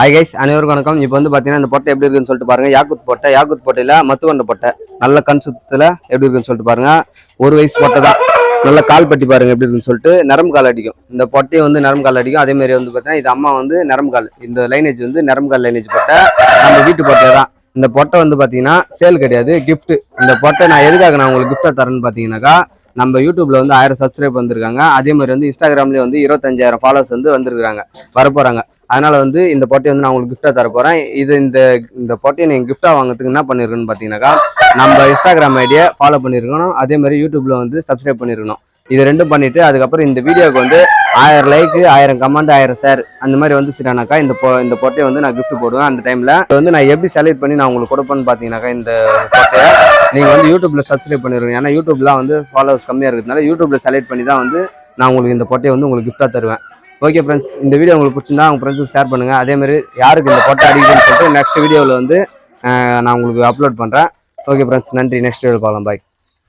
Hi guys அனைவருக்கும் வணக்கம். இப்போ வந்து பார்த்தீங்கன்னா இந்த பொட்டை எப்படி இருக்குன்னு சொல்லிட்டு பாருங்க. யாக்குத் பொட்டை. யாக்குத் பொட்டையில் மத்துவண்ட பொட்டை. நல்ல கண் சுத்தத்தில் எப்படி இருக்குன்னு சொல்லிட்டு பாருங்க. ஒரு வயசு பொட்டை தான். நல்ல கால் பட்டி பாருங்க எப்படி இருக்குன்னு சொல்லிட்டு. நரம்பு கால் அடிக்கும். இந்த பொட்டையை வந்து நரம்பு கால் அடிக்கும். அதே மாதிரி வந்து பார்த்தீங்கன்னா இது அம்மா வந்து நரம்பு கால். இந்த லைனேஜ் வந்து நரம்பு கால் லைனேஜ் பொட்டை. நம்ம வீட்டு பொட்டை தான். இந்த பொட்டை வந்து பார்த்தீங்கன்னா சேல் கிடையாது. கிஃப்ட் இந்த பொட்டை நான் எதுக்காக நான் உங்களுக்கு gift-ஆ தரேன்னு பார்த்தீங்கன்னாக்கா நம்ம யூடியூப்ல வந்து ஆயிரம் சப்ஸ்கிரைப் வந்திருக்காங்க. அதே மாதிரி வந்து இன்ஸ்டாகிராம்லயே வந்து இருபத்தஞ்சாயிரம் ஃபாலோவர்ஸ் வந்து வந்திருக்காங்க வரப்போறாங்க. அதனால வந்து இந்த பொட்டையை வந்து நான் உங்களுக்கு gift-ஆ தர போறேன் இது இந்த இந்த பொட்டையை நீங்க கிஃப்டா வாங்குறதுக்கு என்ன பண்ணிருக்கணும்னு பார்த்தீங்கன்னாக்கா நம்ம இன்ஸ்டாகிராம் ஐடியை ஃபாலோ பண்ணிருக்கணும். அதே மாதிரி யூடியூப்ல வந்து சப்ஸ்கிரைப் பண்ணிருக்கணும். இது ரெண்டும் பண்ணிட்டு அதுக்கப்புறம் இந்த வீடியோவுக்கு வந்து ஆயிரம் லைக்கு ஆயிரம் கமெண்ட் ஆயிரம் ஷேர் அந்த மாதிரி வந்துச்சுட்டானாக்கா இந்த பொ இந்த பொட்டையை வந்து நான் கிஃப்ட் போடுவேன் அந்த டைம்ல இது வந்து நான் எப்படி செலக்ட் பண்ணி நான் உங்களுக்கு கொடுப்பேன்னு பார்த்தீங்கன்னாக்கா இந்த பொட்டையை நீங்க வந்து யூடியூப்ல சப்ஸ்கிரைப் பண்ணிருக்கீங்க ஏன்னா யூடியூப்லாம் வந்து ஃபாலோவர்ஸ் கம்மியா இருக்கிறதுனால யூடியூப்ல செலக்ட் பண்ணி தான் வந்து நான் உங்களுக்கு இந்த பொட்டையை வந்து உங்களுக்கு கிஃப்ட்டாக தருவேன். ஓகே ஃப்ரெண்ட்ஸ் இந்த வீடியோ உங்களுக்கு பிடிச்சிருந்தா உங்க ஃப்ரெண்ட்ஸுக்கு ஷேர் பண்ணுங்க. அதே மாதிரி யாருக்கு இந்த பொட்டை அடிக்குதுன்னு சொல்லிட்டு நெக்ஸ்ட் வீடியோவில் வந்து நான் உங்களுக்கு அப்லோட் பண்றேன். ஓகே ஃப்ரெண்ட்ஸ் நன்றி. நெக்ஸ்ட் வீடியோ பார்க்கலாம் பாய்